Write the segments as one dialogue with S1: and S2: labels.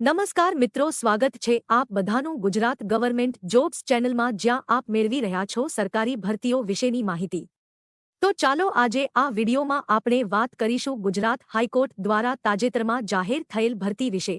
S1: નમસ્કાર મિત્રો, સ્વાગત છે આપ બધાનું ગુજરાત ગવર્મેન્ટ જોબ્સ ચેનલમાં જ્યાં આપ મેળવી રહ્યા છો સરકારી ભરતીઓ વિશેની માહિતી. તો ચાલો આજે આ વિડીયોમાં આપણે વાત કરીશું ગુજરાત હાઈકોર્ટ દ્વારા તાજેતરમાં જાહેર થયેલ ભરતી વિશે.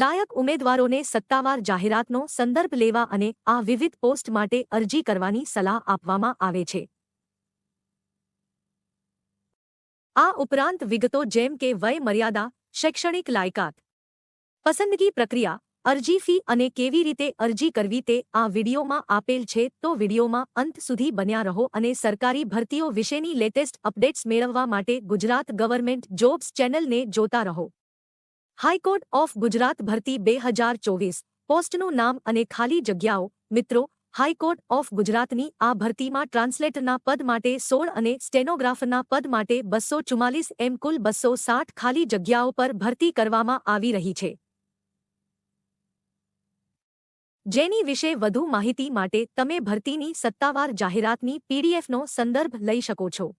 S1: લાયક ઉમેદવારોને સત્તાવાર જાહેરાતનો સંદર્ભ લેવા અને આ વિવિધ પોસ્ટ માટે અરજી કરવાની સલાહ આપવામાં આવે છે. આ ઉપરાંત વિગતો જેમ કે વય મર્યાદા, શૈક્ષણિક લાયકાત, પસંદગી પ્રક્રિયા, અરજી ફી અને કેવી રીતે અરજી કરવી તે આ વિડીયોમાં આપેલ છે. તો વિડીયોમાં અંત સુધી બન્યા રહો અને સરકારી ભરતીઓ વિશેની લેટેસ્ટ અપડેટ્સ મેળવવા માટે ગુજરાત ગવર્મેન્ટ જોબ્સ ચેનલને જોતા રહો. હાઈકોર્ટ ઓફ ગુજરાત ભરતી બે હજાર ચોવીસ. પોસ્ટનું નામ અને ખાલી જગ્યાઓ, મિત્રો, હાઈકોર્ટ ઓફ ગુજરાતની આ ભરતીમાં ટ્રાન્સલેટરના પદ માટે સોળ અને સ્ટેનોગ્રાફરના પદ માટે બસો ચુમ્માલીસ એમ કુલ બસો સાઠ ખાલી જગ્યાઓ પર ભરતી કરવામાં આવી રહી છે. જેની વિશે વધુ માહિતી માટે તમે ભરતીની સત્તાવાર જાહેરાતની પીડીએફનો સંદર્ભ લઈ શકો છો.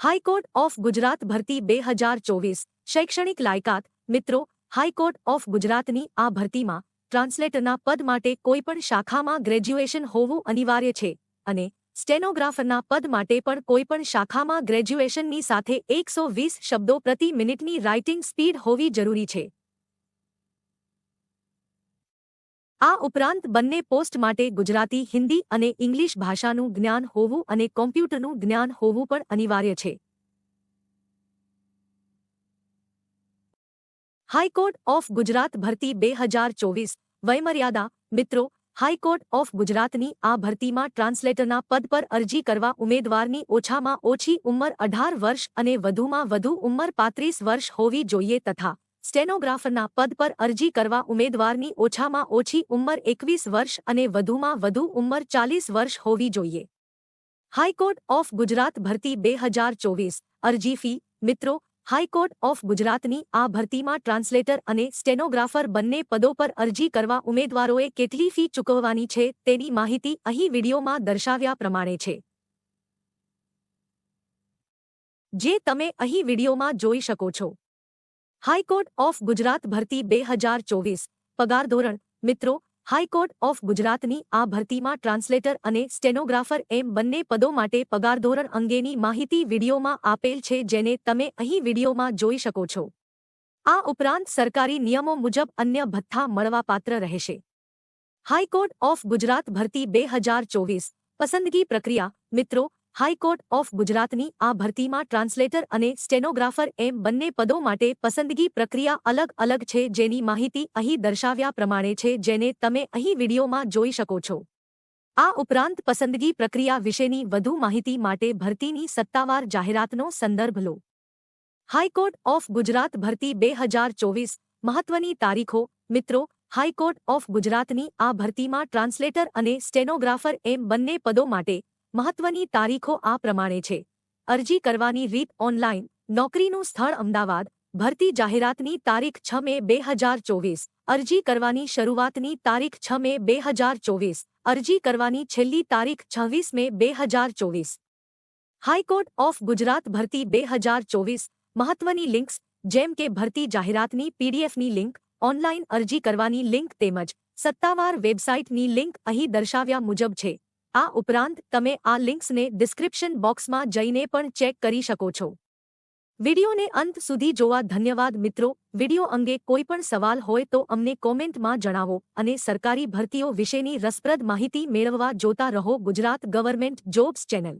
S1: હાઈકોર્ટ ઓફ ગુજરાત ભરતી બે હજાર ચોવીસ. શૈક્ષણિક લાયકાત મિત્રો હાઈકોર્ટ ઓફ ગુજરાતની આ ભરતીમાં ટ્રાન્સલેટરના પદ માટે કોઈપણ શાખામાં ગ્રેજ્યુએશન હોવું અનિવાર્ય છે અને સ્ટેનોગ્રાફરના પદ માટે પણ કોઈપણ શાખામાં ગ્રેજ્યુએશનની સાથે એકસો વીસ શબ્દો પ્રતિ મિનિટની રાઇટિંગ સ્પીડ હોવી જરૂરી છે. આ ઉપરાંત બંને પોસ્ટ માટે ગુજરાતી, હિન્દી અને ઇંગ્લિશ ભાષાનું જ્ઞાન હોવું અને કોમ્પ્યુટરનું જ્ઞાન હોવું પણ અનિવાર્ય છે. હાઈકોર્ટ ઓફ ગુજરાત ભરતી બે હજાર ચોવીસ. વયમર્યાદા, મિત્રો, હાઈકોર્ટ ઓફ ગુજરાતની આ ભરતીમાં ટ્રાન્સલેટરના પદ પર અરજી કરવા ઉમેદવારની ઓછામાં ઓછી ઉંમર અઢાર વર્ષ અને વધુમાં વધુ ઉંમર પાંત્રીસ વર્ષ હોવી જોઈએ તથા સ્ટેનોગ્રાફરના પદ પર અરજી કરવા ઉમેદવારની ઓછામાં ઓછી ઉંમર એકવીસ વર્ષ અને વધુમાં વધુ ઉંમર ચાલીસ વર્ષ હોવી જોઈએ. હાઈકોર્ટ ઓફ ગુજરાત ભરતી બે હજાર ચોવીસ. અરજી ફી, મિત્રો હાઈકોર્ટ ઓફ ગુજરાતની આ ભરતીમાં ટ્રાન્સલેટર અને સ્ટેનોગ્રાફર બંને પદો પર અરજી કરવા ઉમેદવારોએ કેટલી ફી ચૂકવવાની છે તેની માહિતી અહીં વિડીયોમાં દર્શાવ્યા પ્રમાણે છે. જે તમે અહીં વિડીયોમાં જોઈ શકો છો. હાઈકોર્ટ ઓફ ગુજરાત ભરતી બે હજાર ચોવીસ, પગાર ધોરણ, મિત્રો હાઈકોર્ટ ઓફ ગુજરાતની આ ભરતીમાં ટ્રાન્સલેટર અને સ્ટેનોગ્રાફર એમ બંને પદો માટે પગારધોરણ અંગેની માહિતી વિડીયોમાં આપેલ છે જેને તમે અહીં વિડીયોમાં જોઈ શકો છો. આ ઉપરાંત સરકારી નિયમો મુજબ અન્ય ભથ્થા મળવાપાત્ર રહેશે. હાઈકોર્ટ ઓફ ગુજરાત ભરતી બે હજાર ચોવીસ પસંદગી પ્રક્રિયા મિત્રો હાઈકોર્ટ ઓફ ગુજરાતની આ ભરતીમાં ટ્રાન્સલેટર અને સ્ટેનોગ્રાફર એમ બંને પદો માટે પસંદગી પ્રક્રિયા અલગ અલગ છે જેની માહિતી અહીં દર્શાવ્યા પ્રમાણે છે જેને તમે અહીં વિડીયોમાં જોઈ શકો છો. આ ઉપરાંત પસંદગી પ્રક્રિયા વિશેની વધુ માહિતી માટે ભરતીની સત્તાવાર જાહેરાતનો સંદર્ભ લો. હાઈકોર્ટ ઓફ ગુજરાત ભરતી બે હજાર ચોવીસ મહત્વની તારીખો. મિત્રો, હાઈકોર્ટ ઓફ ગુજરાતની આ ભરતીમાં ટ્રાન્સલેટર અને સ્ટેનોગ્રાફર એમ બંને પદો માટે મહત્વની તારીખો આ પ્રમાણે છે. અરજી કરવાની રીત ઓનલાઈન. નોકરીનું સ્થળ અમદાવાદ. ભરતી જાહેરાતની તારીખ છ મે બે હજાર ચોવીસ. અરજી કરવાની શરૂઆતની તારીખ છ મે બે હજાર ચોવીસ. અરજી કરવાની છેલ્લી તારીખ છવ્વીસ મે બે હજાર ચોવીસ. હાઈકોર્ટ ઓફ ગુજરાત ભરતી બે હજાર ચોવીસ. મહત્વની લિંક્સ, જેમ કે ભરતી જાહેરાતની પીડીએફની લિંક, ઓનલાઈન અરજી કરવાની લિંક તેમજ સત્તાવાર વેબસાઇટની લિંક અહીં દર્શાવ્યા મુજબ છે. આ ઉપરાંત, તમે આ લિંક્સને ડિસ્ક્રિપ્શન બોક્સમાં જઈને પણ ચેક કરી શકો છો. વિડીયોને અંત સુધી જોવા ધન્યવાદ મિત્રો. વીડિયો અંગે કોઈ પણ સવાલ હોય તો અમને કોમેન્ટમાં જણાવો અને સરકારી ભરતીઓ વિશેની રસપ્રદ માહિતી મેળવવા જોતા રહો ગુજરાત ગવર્મેન્ટ જોબ્સ ચેનલ.